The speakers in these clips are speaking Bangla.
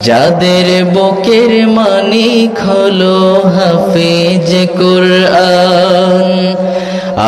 যাদের বুকের মানিক হলো হাফিজ কুরআন।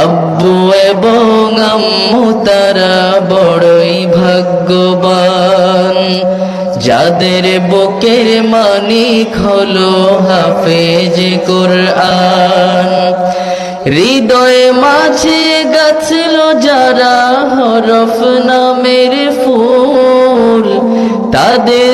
আব্বু এবং আম্মু তারা বড়ই ভাগ্যবান। যাদের বুকের মানিক হলো হাফেজ কুরআন। হৃদয়ে মাঝে গাছল যারা হরফ নামের ফুল, তাদের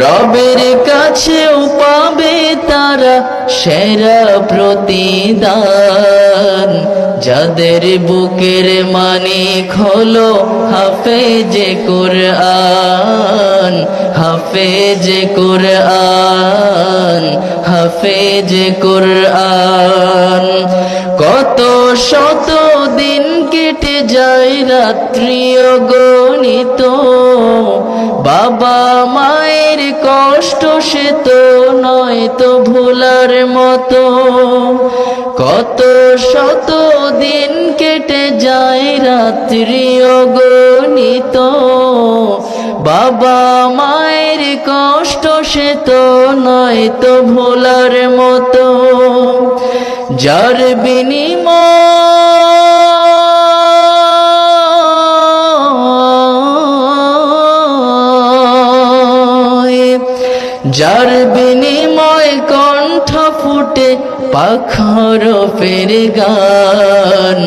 রবের কাছে পাবে তারা সেরা প্রতিদান। যাদের বুকের মানিক হলো হাফেজে কোরআন। হাফেজে কোরআন হাফেজে কোরআন। কত শত দিন কেটে যায় রাত্রি গণিত। বাবা মায়ের কষ্ট সে তো নয় তো ভোলার মতো। কত শত দিন কেটে যায় রাত্রি গণিত। বাবা মায়ের কষ্ট সে তো নয় তো ভোলার মতো। যার বিনিময় যার ফুটে পাখর ফের গান,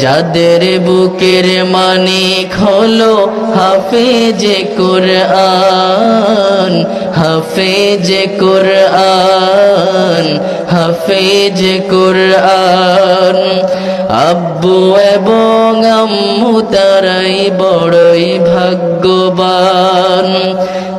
যাদের বুকের মানিক হলো হাফেজে কোরআন হাফেজে কোরআন হাফেজে কোরআন। আব্বু এবং আম্মু তারাই বড়ই ভাগ্যবান।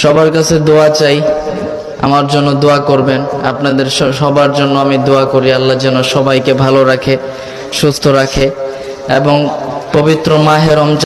সবার কাছে দোয়া চাই, আমার জন্য দোয়া করবেন। আপনাদের সবার জন্য আমি দোয়া করি, আল্লাহ যেন সবাইকে ভালো রাখে, সুস্থ রাখে, এবং পবিত্র মাহের রমজান